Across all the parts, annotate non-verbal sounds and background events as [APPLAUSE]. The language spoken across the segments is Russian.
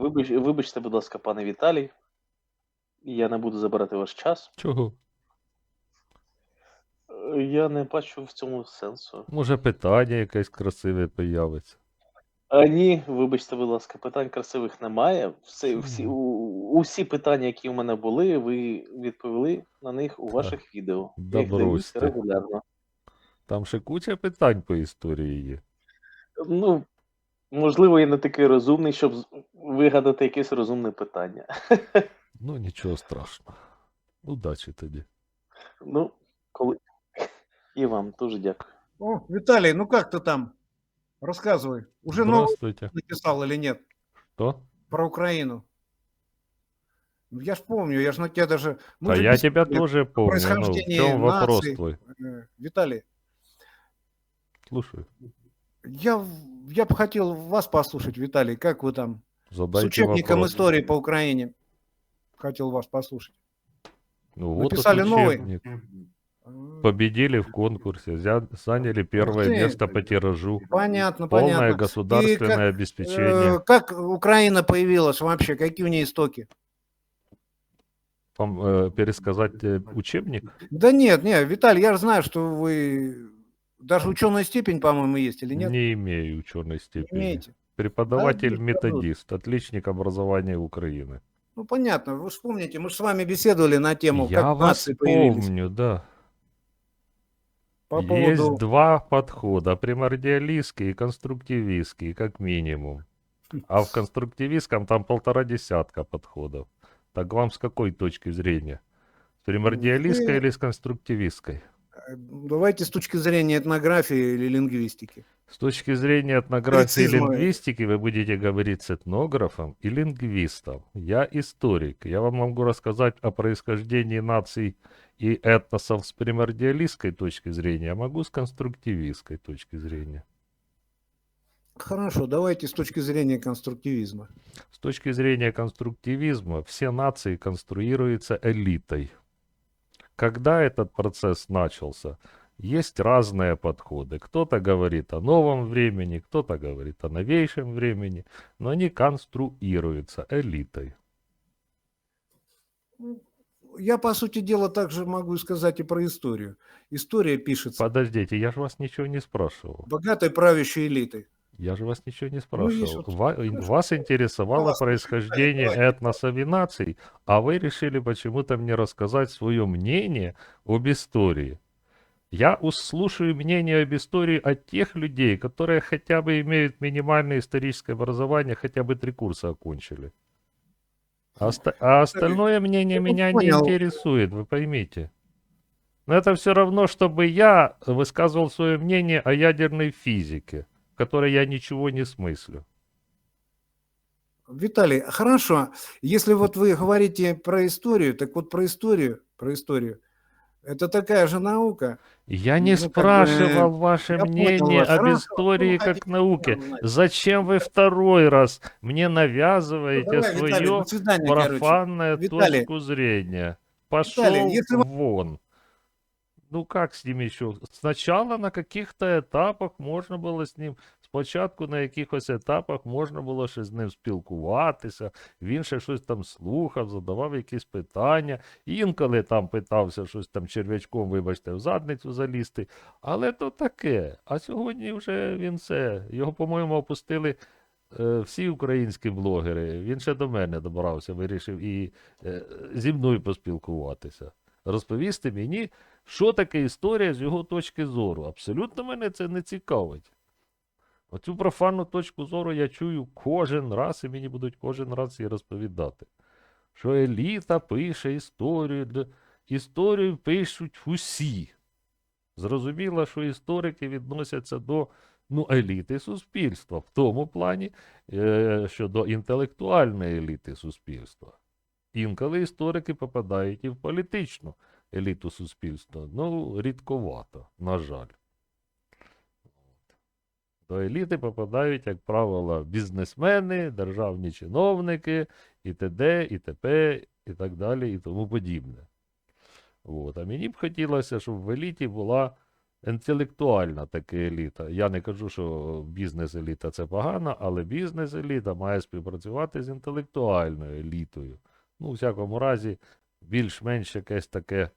Вибач, вибачте, будь ласка, пане Віталій. Я не буду забирати ваш час. Чого? Я не бачу в цьому сенсу. Може, питання якесь красиве появиться. А ні, вибачте, будь ласка, питань красивих немає. Все, всі, у, усі питання, які у мене були, ви відповіли на них у ваших відео. Я їх дивлюся регулярно. Там ще куча питань по історії є. Ну, можливо, я не такий розумний, щоб з- вигадати якесь розумне питання. [LAUGHS] Ну, нічого страшного. Удачі тоді. Ну, коли. І вам дуже дякую. О, Виталий, ну как ты там? Рассказывай. Уже новый Здравствуйте. написал или нет Что? про Украину? Ну, Я ж помню, я ж на тебя даже... мы А же я тебя беседовали, тоже помню. Ну, в происхождение чем вопрос наций. твой? э, Виталий, Слушай, я, в- я бы хотел вас послушать, Виталий, как вы там с задайте учебником вопрос. истории по Украине? Хотел вас послушать. Ну, вот Написали новый? Победили в конкурсе, заняли первое ты. место по тиражу. Понятно, Полное понятно. государственное как, обеспечение. Э, Как Украина появилась вообще? Какие у нее истоки? Вам э, пересказать э, учебник? Да нет, нет, Виталий, я же знаю, что вы даже ученая степень, по-моему, есть или нет? Не имею ученой степени. Имеете. Преподаватель, А, методист, отличник образования Украины. Ну понятно, вы вспомните, мы же с вами беседовали на тему, Я как вас нации появились. помню, да. По Есть поводу... два подхода, примордиалистский и конструктивистский, как минимум. А в конструктивистском там полтора десятка подходов. Так вам с какой точки зрения? С примордиалистской Э, или с конструктивистской? Э, Давайте с точки зрения этнографии или лингвистики. С точки зрения этнографии и Прецизно. лингвистики вы будете говорить с этнографом и лингвистом. Я историк. Я вам могу рассказать о происхождении наций и этносов с примордиалистской точки зрения, а могу с конструктивистской точки зрения. Хорошо, давайте с точки зрения конструктивизма. С точки зрения конструктивизма все нации конструируются элитой. Когда этот процесс начался, есть разные подходы. Кто-то говорит о новом времени, кто-то говорит о новейшем времени, но они конструируются элитой. Я, по сути дела, также могу сказать и про историю. История пишется Подождите, я же вас ничего не спрашивал. богатой правящей элитой. Я же вас ничего не Ну, спрашивал. вот- Ва-. Вас интересовало Вас происхождение этносов и наций, а вы решили почему-то мне рассказать свое мнение об истории. Я услушаю мнение об истории от тех людей, которые хотя бы имеют минимальное историческое образование, хотя бы три курса окончили. А, оста- а остальное мнение я меня не понял. интересует, вы поймите. Но это все равно, чтобы я высказывал свое мнение о ядерной физике, которой я ничего не смыслю. Виталий, хорошо. Если вот вы говорите про историю, так вот про историю, про историю, это такая же наука. Я не Ну, как бы, спрашивал ваше я мнение об Хорошо, истории вы как науке. Зачем вы второй раз мне навязываете Давай, Виталий, свою до свидания, короче. профанную Виталий. точку зрения? Пошел Виталий, если вон. Ну как с ним еще? Сначала на каких-то етапах можна було з ним, спочатку на якихось етапах можна було ще з ним спілкуватися, він ще щось там слухав, задавав якісь питання, інколи там питався щось там черв'ячком, вибачте, в задницю залізти. Але то таке. А сьогодні вже він все. Його, по-моєму, опустили е, всі українські блогери. Він ще до мене добрався, вирішив і е, зі мною поспілкуватися. Розповісти мені, що таке історія з його точки зору. Абсолютно мене це не цікавить. Оцю профанну точку зору я чую кожен раз, і мені будуть кожен раз її розповідати. Що еліта пише історію, для... історію пишуть усі. Зрозуміло, що історики відносяться до ну, еліти суспільства, в тому плані, е, що інтелектуальної еліти суспільства. Інколи історики попадають і в політичну еліту суспільства. Ну, рідковато, на жаль. До еліти попадають, як правило, бізнесмени, державні чиновники, і т.д., і т.п., і так далі, і тому подібне. От. А мені б хотілося, щоб в еліті була інтелектуальна така еліта. Я не кажу, що бізнес-еліта це погано, але бізнес-еліта має співпрацювати з інтелектуальною елітою. Ну, у всякому разі, більш-менш якесь таке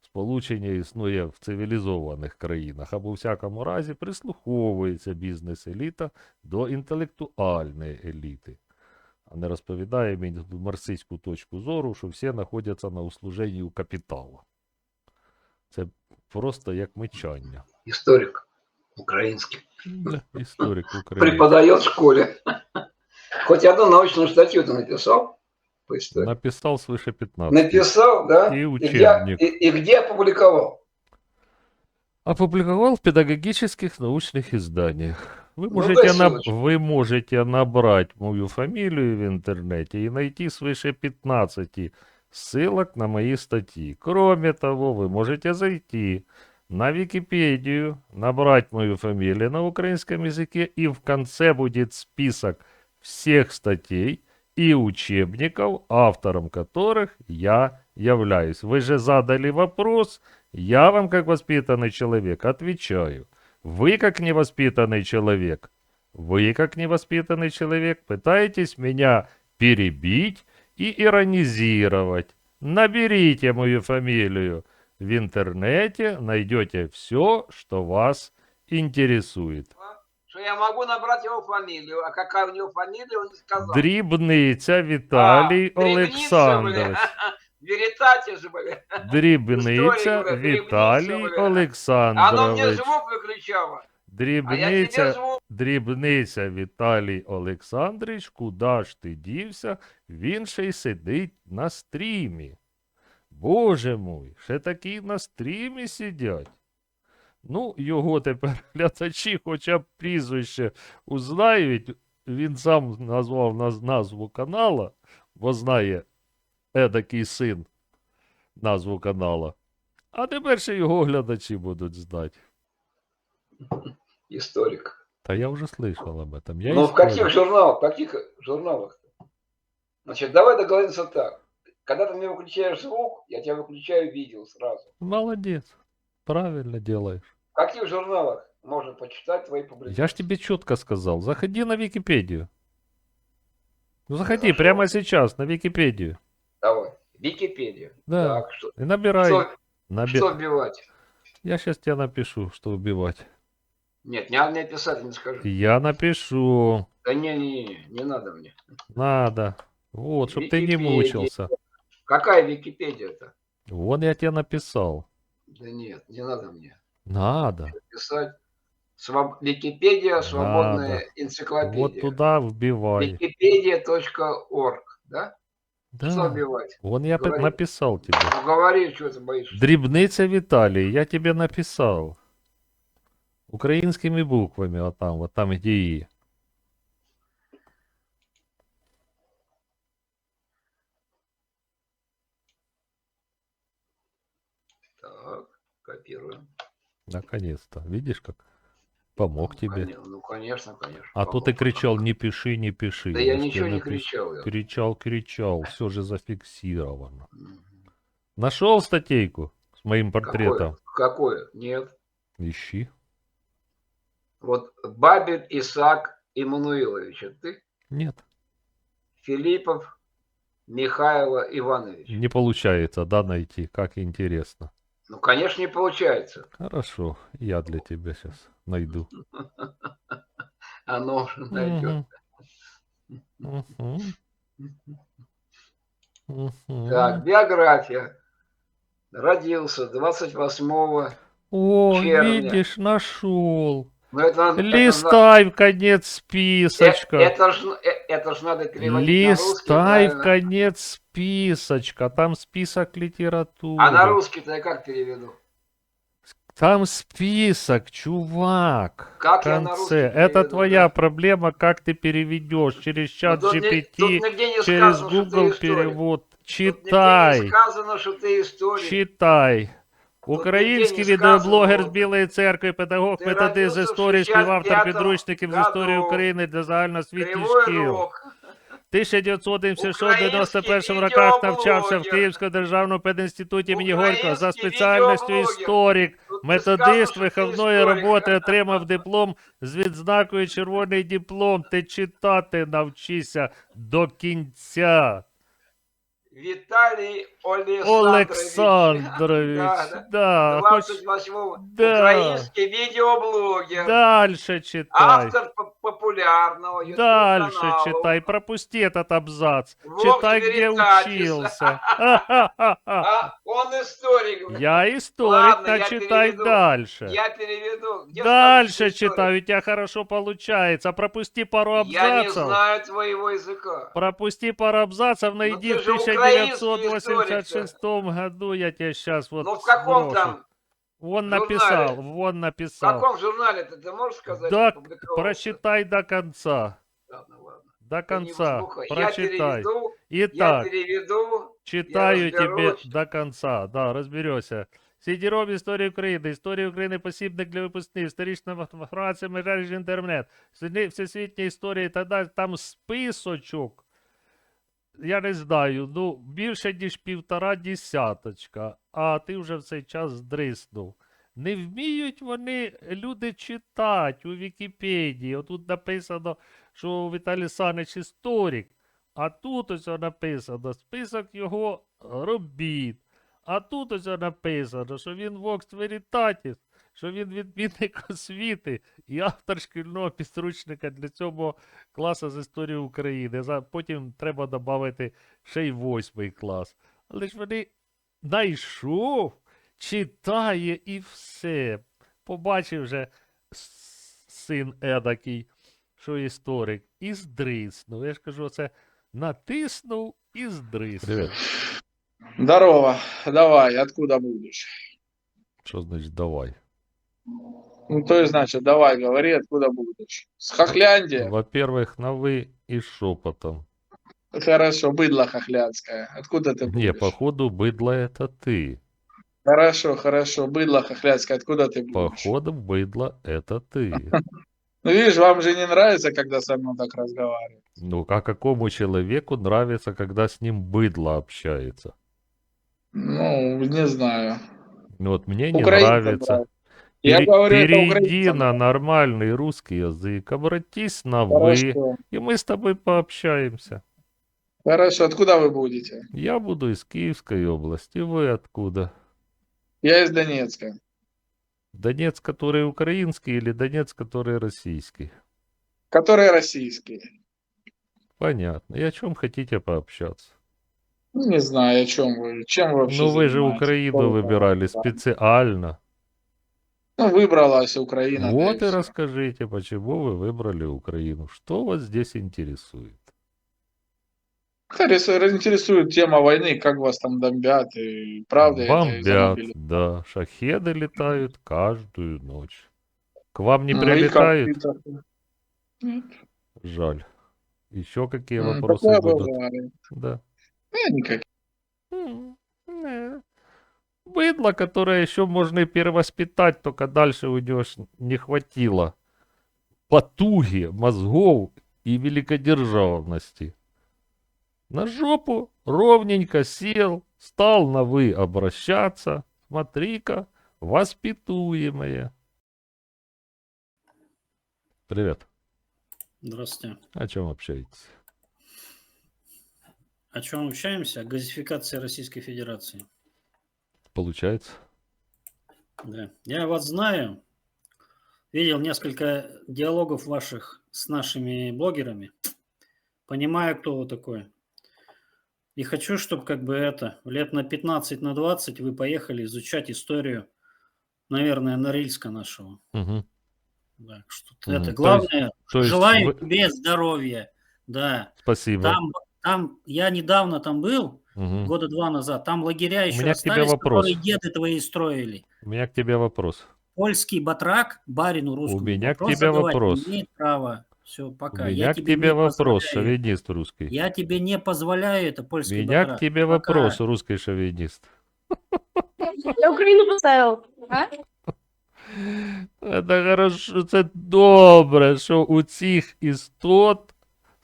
сполучення існує в цивілізованих країнах, або у всякому разі прислуховується бізнес-еліта до інтелектуальної еліти, а не розповідає мені марксистську точку зору, що всі знаходяться на услуженні у капіталу. Це просто як мечання. Историк украинский. Да, Історик [LAUGHS] України. Преподает в школе. Хоть одну научную статью ты написал по истории? Написав свише 15. Написал, да? И где, учебник. и, и где опубликовал? Опубликовал в педагогических научных изданиях. Вы Ну, можете, дай наб- ссылочку. вы можете набрать мою фамилию в интернете и найти свыше 15 ссылок на мои статьи. Кроме того, вы можете зайти на Википедию, набрать мою фамилию на украинском языке, и в конце будет список всех статей и учебников, автором которых я являюсь. Вы же задали вопрос, я вам, как воспитанный человек, отвечаю. Вы, как невоспитанный человек, вы, как невоспитанный человек, пытаетесь меня перебить и иронизировать. Наберите мою фамилию в интернете, найдете все, что вас интересует. Что я могу набрать его фамилию, а какая у него фамилия, он не сказал. Дрібниця Віталій А, Олександрович. [LAUGHS] Веритате же, бля. Дрібниця бля, Віталій дрібниця, бля. Оно мне Олександрович. звук выключало. А я тебе Дрібниця, звук. дрібниця Віталій Олександрович, куди ж ти дівся? Він ще й сидить на стрімі. Боже мой, ще такі на стрімі сидять. Ну, його тепер [LAUGHS] глядачі хоча б прізвище узнають. Він сам назвав наз- назву канала, бо знає едакий син назву канала. А тепер ще його глядачі будуть знати. Историк. Та я уже слышал об этом. Я Ну, в каких историк. журналах? В каких журналах? Значит, давай договоримся так. Когда ты мне выключаешь звук, я тебя выключаю видео сразу. Молодец. Правильно делаешь. В каких журналах можно почитать твои публикации? Я ж тебе четко сказал. Заходи на Википедию. Ну, заходи Хорошо. прямо сейчас на Википедию. Давай. Википедия. Да. Так, что, И набирай. что, Наби- что вбивать? Я сейчас тебе напишу, что убивать. Нет, не надо мне писать, не скажу. Я напишу. Да не, не, не, не надо мне. Надо. Вот, чтобы ты не мучился. Какая Википедия-то? Вон я тебе написал. Да нет, не надо мне Надо. писать. Своб- Википедия, свободная энциклопедия. Вот туда вбивай. Википедия.орг, да? Что Да. вбивать? Вон я пи- Говори. написал тебе. Ну говори, что ты боишься. Дрібниця Віталій, я тебе написал. Українськими буквами, вот там, вот там, где и. Так, копируем. Наконец-то. Видишь, как помог Ну, тебе. коне- Ну, конечно, конечно. А то ты помог. кричал, не пиши, не пиши. Да я ничего не кричал. я. Кричал, кричал. Все же зафиксировано. Нашел статейку с моим портретом? Какое? Какое? Нет. Ищи. Вот Бабель Исаак Иммануилович, это ты? Нет. Филиппов Михайло Иванович. Не получается, да, найти. Как интересно. Ну, конечно, не получается. Хорошо. Я для тебя сейчас найду. [LAUGHS] Оно уже найдет. Мгм. Мгм. Мгм. Так, биография. Родился 28-го. О, червня. видишь, нашел. Ну, это, надо- это, Листай в конец списочка. э, это, ж, э, это ж надо переводить на русский, Листай в конец списочка. Там список литературы. А на русский-то я как переведу? Там список, чувак. Как в я на конце. русский Это переведу, твоя да? проблема, как ты переведешь. Через Ну, чат тут, тут GPT, нигде не через сказано, Google перевод. Тут Читай. не сказано, что ты историк. Читай. Український відеоблогер з Білої церкви, педагог, методист з історії, співавтор підручників з історії. України для загальноосвітніх шкіл. Рог. 1996-91 Український роках навчався в. Київському державному пединституті імені Горького за спеціальністю історик. Методист виховної роботи отримав диплом з відзнакою червоний диплом. Ти читати навчися до кінця. Віталій Олександрович. Олександрович. Да, да. Да, хоч 28 Да. український відеоблогер. дальше читай. Автор по- популярного YouTube Дальше каналу. читай, пропусти этот абзац. Вовк Читай, где Веритатис. учился. Ха-ха-ха-ха. [LAUGHS] А, он историк. Я историк, Ладно, так я читай переведу. дальше. Я переведу. Где Дальше сказано, что читай, у тебя хорошо получается. Пропусти пару историк? Я не абзацев. знаю твоего языка. Пропусти пару абзацев, найди ты в же украинский 1986 году, я тебе сейчас вот ну в каком сброшу. там? Вон журнале? написал, вон В написал. каком журнале-то ты можешь сказать? Да, опубликовался? прочитай до конца. Ладно, ладно. До Ты не конца. слухай. Я Прочитай. переведу. Итак, Я переведу. читаю тебе разберусь. до конца. Да, разберешься. Сидіров історії України, історія України посібник для випускників, історична інформація, мережі інтернет, всесвітні- всесвітня історія і так далі. Там списочок. Я не знаю, ну, більше, ніж півтора десяточка, а ти вже в цей час здриснув. Не вміють вони люди читати у Вікіпедії. Отут написано, що Віталій Санич історик, а тут ось написано список його робіт. А тут ось написано, що він Vox Veritatis, що він відмінник освіти і автор шкільного підручника для цього класу з історії України. Потім треба додати ще й восьмий клас. Але ж вони знайшов, читає і все. Побачив вже син едакий, що історик, і здриснув. Я ж кажу, це натиснув і здриснув. Привіт. Здорово, давай, откуда будешь? Що значить давай? Ну, то есть, значит, давай, говори, откуда будешь. С Хохляндии? Во-первых, на ви і шепотом. Хорошо, быдло хохлянское. Откуда ты Не, будешь? походу, быдло это ты. Хорошо, хорошо, быдло хохлянское. Откуда ты будешь? Походу, быдло это ты. [LAUGHS] Ну, видишь, вам же не нравится, когда со мной так разговаривают. Ну, а какому человеку нравится, когда с ним быдло общается? Ну, не знаю. Ну, Вот мне не Украинцам нравится. Я Пере- говорю, это перейди украинцам на нормальный русский язык, обратись на вы, Хорошо, и мы с тобой пообщаемся. хорошо. Откуда вы будете? Я буду из Киевской области, вы откуда? Я из Донецка. Донец, который украинский или Донец, который российский? Которые российские. Понятно. И о чем хотите пообщаться? Ну, Не знаю, о чем вы. Чем вы вообще Ну, вы же занимаетесь? Украину вы выбирали специально. Ну, выбралась Украина. да Вот и расскажите, почему вы выбрали Украину. Что вас здесь интересует? Интересует, интересует тема войны, как вас там бомбят, и правда это Бомбят, Анапили? да. Шахеды летают каждую ночь. К вам не Ну, прилетают? это? Нет. Жаль. Еще какие М, вопросы будут? Да. Да, никаких. Быдло, которое еще можно и перевоспитать, только дальше у него ж не хватило потуги, мозгов и великодержавности. На жопу ровненько сел, стал на «вы» обращаться. Смотри-ка, воспитуемое. Привет. Здравствуйте. О чем общаетесь? О чем общаемся? О газификации Российской Федерации. Получается? Да. Я вас знаю. Видел несколько диалогов ваших с нашими блогерами. Понимаю, кто вы такой. И хочу, чтобы как бы это, лет на 15, на 20 вы поехали изучать историю, наверное, Норильска нашего. Мгм. Да, что Мгм. это То есть- главное. то есть желаю вы- тебе здоровья. Да. Спасибо. Там, там, я недавно там был, Мгм. года два назад. Там лагеря еще меня к тебе остались, вопрос. которые деды твои строили. У меня к тебе вопрос. Польский батрак барину русскому. меня к вопрос тебе вопрос. Не имеет права. Все, У пока. меня я к тебе вопрос, позволяю. шовинист русский. Я тебе не позволяю это, У польский меня батрак. к тебе Пока. вопрос, русский шовинист. Я Україну поставив. А? Це хорошо, це добре, що у цих істот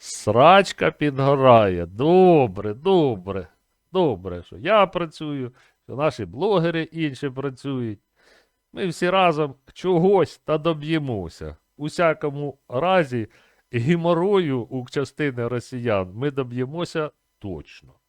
срачка підгорає. Добре, добре, добре, що я працюю, що наші блогери інші працюють. Ми всі разом чогось та доб'ємося. У всякому разі, геморою у частини росіян ми доб'ємося точно.